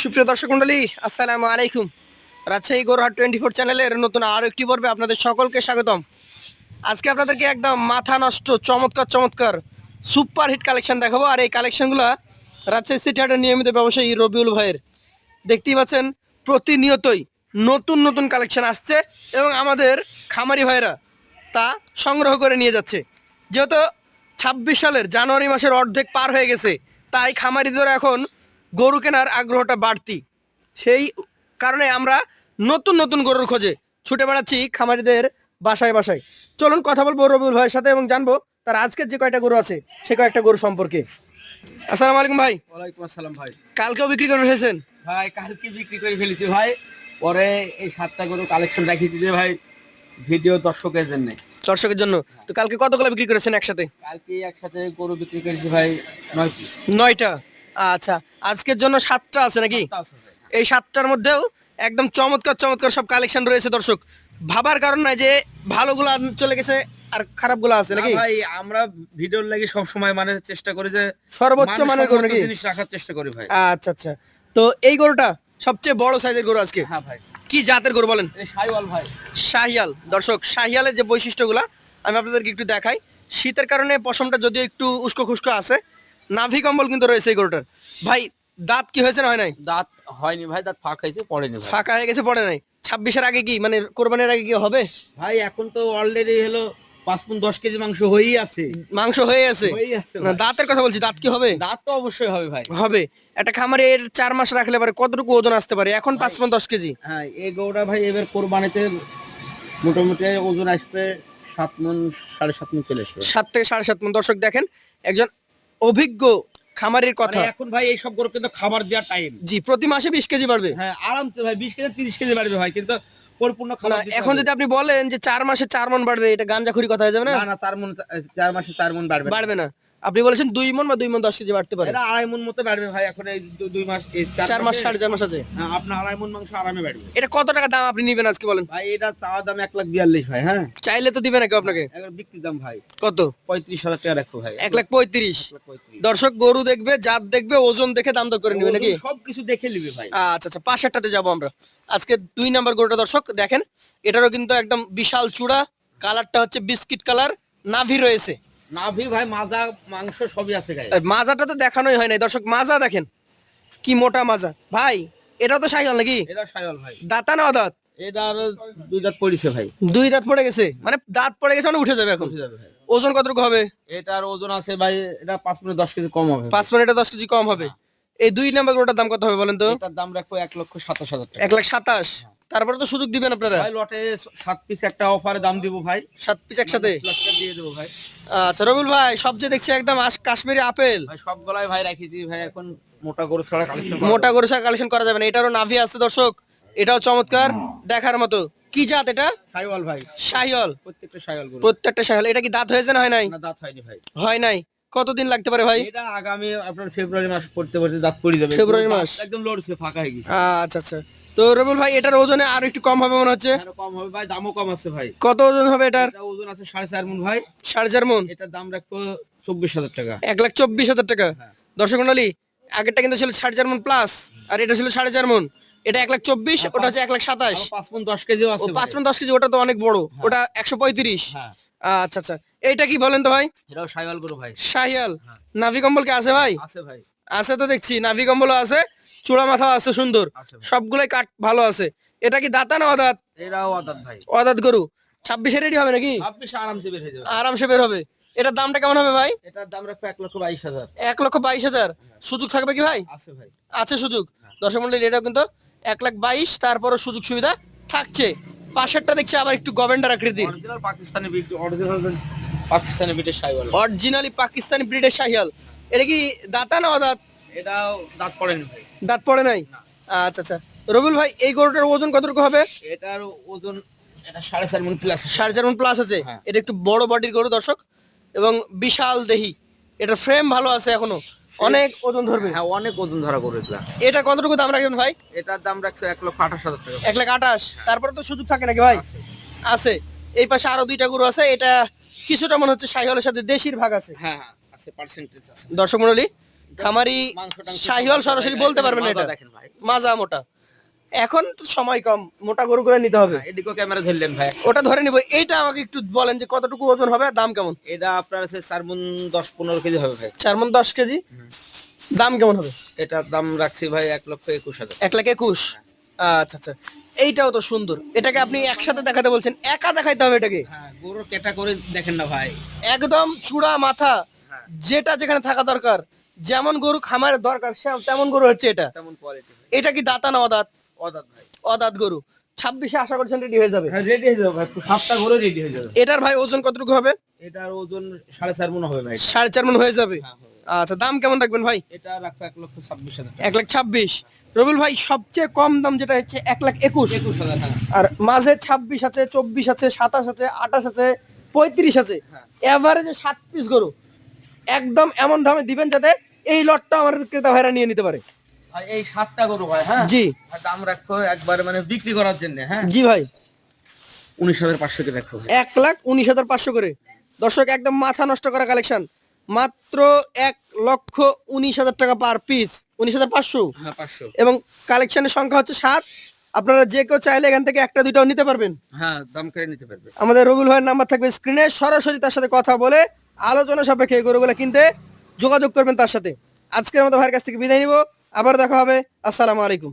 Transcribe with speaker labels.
Speaker 1: সুপ্রিয় দর্শক মন্ডলী, আসসালামু আলাইকুম। রাজশাহী গোরহাট টোয়েন্টি ফোর চ্যানেলের নতুন আরও একটি পর্বে আপনাদের সকলকে স্বাগতম। আজকে আপনাদেরকে একদম মাথা নষ্ট, চমৎকার চমৎকার সুপার হিট কালেকশন দেখাবো। আর এই কালেকশানগুলো রাজশাহী সিটি হাটের নিয়মিত ব্যবসায়ী রবিউল ভাইয়ের। দেখতেই পাচ্ছেন, প্রতিনিয়তই নতুন নতুন কালেকশন আসছে এবং আমাদের খামারি ভাইরা তা সংগ্রহ করে নিয়ে যাচ্ছে। যেহেতু ছাব্বিশ সালের জানুয়ারি মাসের অর্ধেক পার হয়ে গেছে, তাই খামারিদের এখন গরু কেনার আগ্রহটা বাড়তি। সেই কারণে আমরা নতুন নতুন গরুর খোঁজে ছুটে বেড়াচ্ছি খামারিদের বাসায় বাসায়। চলুন কথা বলব রবিউল ভাইয়ের সাথে এবং জানব তার আজকের যে কয়টা গরু আছে সে কয়েকটা গরু সম্পর্কে। আসসালামু আলাইকুম ভাই।
Speaker 2: ওয়ালাইকুম আসসালাম ভাই।
Speaker 1: কালকেও বিক্রি করে ফেলেছেন?
Speaker 2: ভাই কালকে বিক্রি করে ফেলেছি ভাই। পরে এই সাতটা গরু কালেকশন রাখি দিতে ভাই ভিডিও দর্শকের জন্য।
Speaker 1: দর্শকের জন্য। তো কালকে কতগুলো বিক্রি করেছেন একসাথে?
Speaker 2: কালকে একসাথে গরু বিক্রি করেছি ভাই নয় পিস
Speaker 1: নয়টা। আচ্ছা আজকের জন্য সাতটা আছে নাকি? এই সাতটার মধ্যেও একদম চমৎকার চমৎকার সব কালেকশন রয়েছে দর্শক। ভাবার কারণ নাই যে ভালোগুলো চলে গেছে আর খারাপগুলো আছে নাকি?
Speaker 2: ভাই আমরা ভিডিওর লাগি সব সময় মানে চেষ্টা করি যে
Speaker 1: সর্বোচ্চ মানের গরু নাকি?
Speaker 2: জিনিস রাখার চেষ্টা করি ভাই।
Speaker 1: আচ্ছা আচ্ছা। তো এই গরুটা সবচেয়ে বড় সাইজের গরু আজকে?
Speaker 2: হ্যাঁ ভাই।
Speaker 1: কি জাতের গরু বলেন?
Speaker 2: সাইওয়াল ভাই।
Speaker 1: শাহিয়াল দর্শক শাহিয়ালের যে বৈশিষ্ট্যগুলো আমি আপনাদেরকে একটু দেখাই। শীতের কারণে পশমটা যদিও একটু উস্কো খুস্কো আছে নাভি কম্বল কিন্তু রয়েছে এই গরুটার। ভাই দাঁত কি হয়েছে না হয় নাই?
Speaker 2: দাঁত হয়নি ভাই দাঁত ফাঁক হয়েছে পড়েনি ভাই।
Speaker 1: ফাঁকা হয়ে গেছে পড়ে নাই। ছাব্বিশের আগে কি মানে কোরবানির আগে কি হবে?
Speaker 2: ভাই এখন তো অলরেডি হলো পাঁচ পুন দশ কেজি মাংস হয়েই আছে।
Speaker 1: মাংস হয়ে আছে? না দাঁতের কথা বলছি দাঁত কি হবে?
Speaker 2: দাঁত তো অবশ্যই হবে ভাই।
Speaker 1: হবে। একটা খামারের চার মাস রাখলে পারে কতটুকু ওজন আসতে পারে? এখন পাঁচ পন দশ কেজি।
Speaker 2: হ্যাঁ এই গৌড়া ভাই এবার কোরবানিতে মোটামুটি ওজন আসবে সাত মন সাড়ে সাত মন চলে আসবে।
Speaker 1: সাত থেকে সাড়ে সাত মন দর্শক দেখেন একজন অভিজ্ঞ খামারের কথা।
Speaker 2: মানে এখন ভাই এই সব গরু কিন্তু খাবার দেওয়ার টাইম
Speaker 1: জি প্রতি মাসে বিশ কেজি বাড়বে।
Speaker 2: হ্যাঁ আরামসে ভাই বিশ কেজি তিরিশ কেজি বাড়বে ভাই কিন্তু পরিপূর্ণ খাবার
Speaker 1: এখন যদি আপনি বলেন যে চার মাসে চার মন বাড়বে এটা গাঞ্জাখুরি কথা হয়ে যাবে না?
Speaker 2: না না চার মন চার মাসে চার মন বাড়বে
Speaker 1: বাড়বে না। আপনি বলেছেন দুই মন বা দুই মন দশ কেজি বাড়তে পারে।
Speaker 2: এটা আড়াই মন মতো বাড়বে ভাই এখন এই দুই মাস এই
Speaker 1: চার মাস সাড়ে চার মাস আছে?
Speaker 2: হ্যাঁ, আপনার আড়াই মন মাংস আরামে বাড়বে।
Speaker 1: এটা কত টাকা দাম আপনি নিবেন আজকে বলেন?
Speaker 2: ভাই এটা চাওয়া দাম এক লাখ বিয়াল্লিশ ভাই হ্যাঁ।
Speaker 1: চাইলে তো দিবে নাকি আপনাকে?
Speaker 2: বিক্রি দাম ভাই।
Speaker 1: কত?
Speaker 2: পঁয়ত্রিশ হাজার টাকা রাখব ভাই।
Speaker 1: এক লাখ পঁয়ত্রিশ।
Speaker 2: এক লাখ পঁয়ত্রিশ।
Speaker 1: দর্শক গরু দেখবে জাত দেখবে ওজন দেখে দাম দর করে নিবে নাকি?
Speaker 2: সবকিছু দেখে নিবে ভাই।
Speaker 1: আচ্ছা আচ্ছা পাঁচ পাশেরটাতে যাব আমরা। আজকে দুই নাম্বার গরুটা দর্শক দেখেন এটারও কিন্তু একদম বিশাল চূড়া কালারটা হচ্ছে বিস্কিট কালার নাভি রয়েছে।
Speaker 2: নাভি ভাই মাজা মাংস সবই আছে গায়ে।
Speaker 1: মাজাটা তো দেখানোই হয় নাই। দর্শক মাজা দেখেন। কি মোটা মাজা। ভাই এটা তো নাকি?
Speaker 2: এটা ভাই।
Speaker 1: দাঁতা না দাঁত
Speaker 2: এটা আরও দুই দাঁত পড়েছে ভাই।
Speaker 1: দুই দাঁত পড়ে গেছে? মানে দাঁত পড়ে গেছে মানে উঠে যাবে এখন?
Speaker 2: উঠে যাবে ভাই।
Speaker 1: ওজন কতটুকু হবে?
Speaker 2: এটার ওজন আছে ভাই এটা পাঁচ মিনিট দশ কেজি কম হবে।
Speaker 1: পাঁচ মিনিটে দশ কেজি কম হবে। এই দুই নাম্বার গরুটার দাম কত হবে বলেন তো?
Speaker 2: এটার দাম রাখব এক লক্ষ সাতাশ হাজার টাকা।
Speaker 1: এক লাখ সাতাশ? তারপরে তো সুযোগ দিবেন আপনারা?
Speaker 2: ভাই লটে সাত পিস একটা অফারে দাম দিব ভাই।
Speaker 1: সাত পিস একসাথে?
Speaker 2: টাকা দিয়ে দেবো ভাই।
Speaker 1: আচ্ছা রবিউল ভাই সবচেয়ে দেখছি একদম কাশ্মীরি আপেল।
Speaker 2: ভাই সব গলায় ভাই রাখিছি ভাই এখন মোটা গরু ছাড়া কালেকশন
Speaker 1: মোটা গরু ছাড়া কালেকশন করা যাবে না। এটারও নাভি আছে দর্শক। এটাও চমৎকার। দেখার মতো। কি জাত এটা?
Speaker 2: সাইওয়াল ভাই।
Speaker 1: শাহিওল
Speaker 2: প্রত্যেকটা সাইওয়াল
Speaker 1: প্রত্যেকটা শাহিওল এটা কি দাঁত হয়েছে না হয় নাই?
Speaker 2: না দাঁত হয়নি ভাই।
Speaker 1: হয় নাই? কতদিন লাগতে পারে ভাই?
Speaker 2: এটা আগামী আপনার ফেব্রুয়ারি মাস পড়তে পড়তে দাঁত পড়ে যাবে।
Speaker 1: ফেব্রুয়ারি মাস?
Speaker 2: একদম লড়ছে ফাঁকা হয়ে গেছে।
Speaker 1: আচ্ছা আচ্ছা। তো রবিউল ভাই এটার ওজনে আর একটু কম হবে মনে হচ্ছে?
Speaker 2: কম হবে ভাই দামও কম আছে ভাই।
Speaker 1: কত ওজন হবে এটার?
Speaker 2: এটা ওজন আছে সাড়ে চার মন ভাই।
Speaker 1: সাড়ে চার মন?
Speaker 2: এটার দাম রাখব চব্বিশ হাজার টাকা।
Speaker 1: এক লাখ চব্বিশ হাজার টাকা?
Speaker 2: হ্যাঁ।
Speaker 1: দর্শক মন্ডলী আগেরটা কিন্তু ছিল সাড়ে চার মন প্লাস আর এটা ছিল সাড়ে চার মন। এটা এক লাখ চব্বিশ ওটা হচ্ছে এক লাখ সাতাশ।
Speaker 2: পাঁচ মন দশ আছে
Speaker 1: পাঁচ। মন দশ কেজি ওটা তো অনেক বড়। ওটা একশো পঁয়ত্রিশ।
Speaker 2: হ্যাঁ।
Speaker 1: আচ্ছা আচ্ছা। এইটা কি বলেন তো ভাই?
Speaker 2: এটাও সাইওয়াল গরু ভাই।
Speaker 1: শাহিয়াল
Speaker 2: হ্যাঁ।
Speaker 1: নাভি কম্বল কি আছে ভাই?
Speaker 2: আছে ভাই।
Speaker 1: আছে তো দেখছি নাভি কম্বলও আছে চূড়া মাথা আছে সুন্দর। সবগুলাই কাট ভালো আছে। এটা কি দাতা না অদাত?
Speaker 2: এটাও আদাত ভাই।
Speaker 1: অদাত গরু। ছাব্বিশে রেডি হবে নাকি?
Speaker 2: আপনি আরামসে বের হয়ে যাবে।
Speaker 1: আরামসে বের হবে। এটার দামটা কেমন হবে ভাই?
Speaker 2: এটার দাম রাখব এক লক্ষ বাইশ হাজার।
Speaker 1: এক লক্ষ বাইশ হাজার। সুযোগ থাকবে কি ভাই?
Speaker 2: আছে ভাই।
Speaker 1: আছে সুযোগ। দর্শক মন্ডলী এটাও কিন্তু এক লাখ বাইশ তারপরও সুযোগ সুবিধা থাকছে। পাশেরটা দেখছি আবার একটু গভেন্ডার আকৃতির।
Speaker 2: অরিজিনাল পাকিস্তানি অরিজিনাল পাকিস্তানি বিটের সাইওয়াল
Speaker 1: অরিজিনালি পাকিস্তানি ব্রিডের শাহিয়াল এটা কি দাতা না অদাত?
Speaker 2: এটাও দাঁত পড়েনি ভাই।
Speaker 1: দাঁত পড়ে নাই? আচ্ছা আচ্ছা। রবিউল ভাই এই গরুটার ওজন কতটুকু হবে?
Speaker 2: এটার ওজন এটা সাড়ে চার মন প্লাস
Speaker 1: সাড়ে চার মন প্লাস আছে?
Speaker 2: হ্যাঁ।
Speaker 1: এটা একটু বড় বডির গরু দর্শক। এবং বিশাল দেহি। এটার ফ্রেম ভালো আছে এখনও। অনেক ওজন ধরবে।
Speaker 2: হ্যাঁ অনেক ওজন ধরা করে এগুলা।
Speaker 1: এটা কতটুকু দাম রাখবেন ভাই?
Speaker 2: এটার দাম রাখছে এক লক্ষ আঠাশ হাজার টাকা।
Speaker 1: এক লাখ আঠাশ? তারপরে তো সুযোগ থাকে নাকি ভাই।
Speaker 2: আছে।
Speaker 1: এই পাশে আরও দুইটা গরু আছে। এটা কিছুটা মনে হচ্ছে শাহিওয়ালের সাথে দেশির ভাগ আছে।
Speaker 2: হ্যাঁ হ্যাঁ আছে পার্সেন্টেজ আছে।
Speaker 1: দর্শক মন্ডলী খামারি শাহিওয়াল সরাসরি বলতে পারবেন না এটা।
Speaker 2: দেখেন ভাই।
Speaker 1: মাজা মোটা। এখন তো সময় কম মোটা গরুগুলো নিতে হবে।
Speaker 2: হ্যাঁ, এদিকেও ক্যামেরা ধরলেন ভাই।
Speaker 1: ওটা ধরে নিব। এইটা আমাকে একটু বলেন যে কতটুকু ওজন হবে দাম কেমন?
Speaker 2: এটা আপনার আছে চার মন দশ পনেরো কেজি হবে ভাই।
Speaker 1: চার মন দশ কেজি? দাম কেমন হবে?
Speaker 2: এটার দাম রাখছি ভাই এক লক্ষ একুশ হাজার।
Speaker 1: এক লাখ একুশ? আচ্ছা আচ্ছা। এইটাও তো সুন্দর। এটাকে আপনি একসাথে দেখাতে বলছেন। একা দেখাইতে হবে এটাকে?
Speaker 2: হ্যাঁ গরুর ক্যাটাগরি দেখেন না ভাই।
Speaker 1: একদম চূড়া মাথা
Speaker 2: হ্যাঁ।
Speaker 1: যেটা যেখানে থাকা দরকার যেমন গরু খামারের দরকার তেমন গরু হচ্ছে এটা।
Speaker 2: তেমন কোয়ালিটি
Speaker 1: এটা কি দাতা না অদাত?
Speaker 2: অদাত ভাই।
Speaker 1: অদাত গরু। ছাব্বিশে আশা করছেন রেডি হয়ে যাবে।
Speaker 2: হ্যাঁ রেডি হয়ে যাবে ভাই। সাতটা গরু রেডি হয়ে যাবে।
Speaker 1: এটার ভাই ওজন কতটুকু হবে?
Speaker 2: এটার ওজন সাড়ে চার মন হবে ভাই।
Speaker 1: সাড়ে চার মন হয়ে যাবে।
Speaker 2: হ্যাঁ।
Speaker 1: আচ্ছা দাম কেমন রাখবেন ভাই?
Speaker 2: এটা রাখব এক লক্ষ ছাব্বিশ হাজার
Speaker 1: এক লাখ ছাব্বিশ। রবিউল ভাই সবচেয়ে কম দাম যেটা হচ্ছে এক লাখ একুশ।
Speaker 2: একুশ হাজার হ্যাঁ।
Speaker 1: আর মাঝে ছাব্বিশ আছে চব্বিশ আছে সাতাশ আছে আঠাশ আছে পঁয়ত্রিশ আছে।
Speaker 2: হ্যাঁ।
Speaker 1: এভারেজে সাত পিস গরু। একদম এমন দামে দিবেন যাতে এই লটটা আমার ক্রেতা ভাইরা নিয়ে নিতে পারে।
Speaker 2: এই সাতটা গরু ভাই হ্যাঁ?
Speaker 1: জি।
Speaker 2: দাম রাখব একবার মানে বিক্রি করার জন্য হ্যাঁ?
Speaker 1: জি ভাই।
Speaker 2: উনিশ হাজার পাঁচশো রাখব ভাই।
Speaker 1: এক লাখ উনিশ হাজার পাঁচশো করে। দর্শক একদম মাথা নষ্ট করা কালেকশন মাত্র এক লক্ষ উনিশ হাজার টাকা পার পিস উনিশ হাজার পাঁচশো?
Speaker 2: হ্যাঁ
Speaker 1: এবং কালেকশনের সংখ্যা হচ্ছে সাত। আপনারা যে কেউ চাইলে এখান থেকে একটা দুইটাও নিতে পারবেন।
Speaker 2: হ্যাঁ দাম করে নিতে পারবে।
Speaker 1: আমাদের রবিউল ভাইয়ের নাম্বার থাকবে স্ক্রিনে সরাসরি তার সাথে কথা বলে আলোচনা সাপেক্ষে গরুগুলো কিনতে যোগাযোগ করবেন তার সাথে। আজকের মতো ভাইয়ের কাছ থেকে বিদায় নিব। আবার দেখা হবে। আসসালামু আলাইকুম।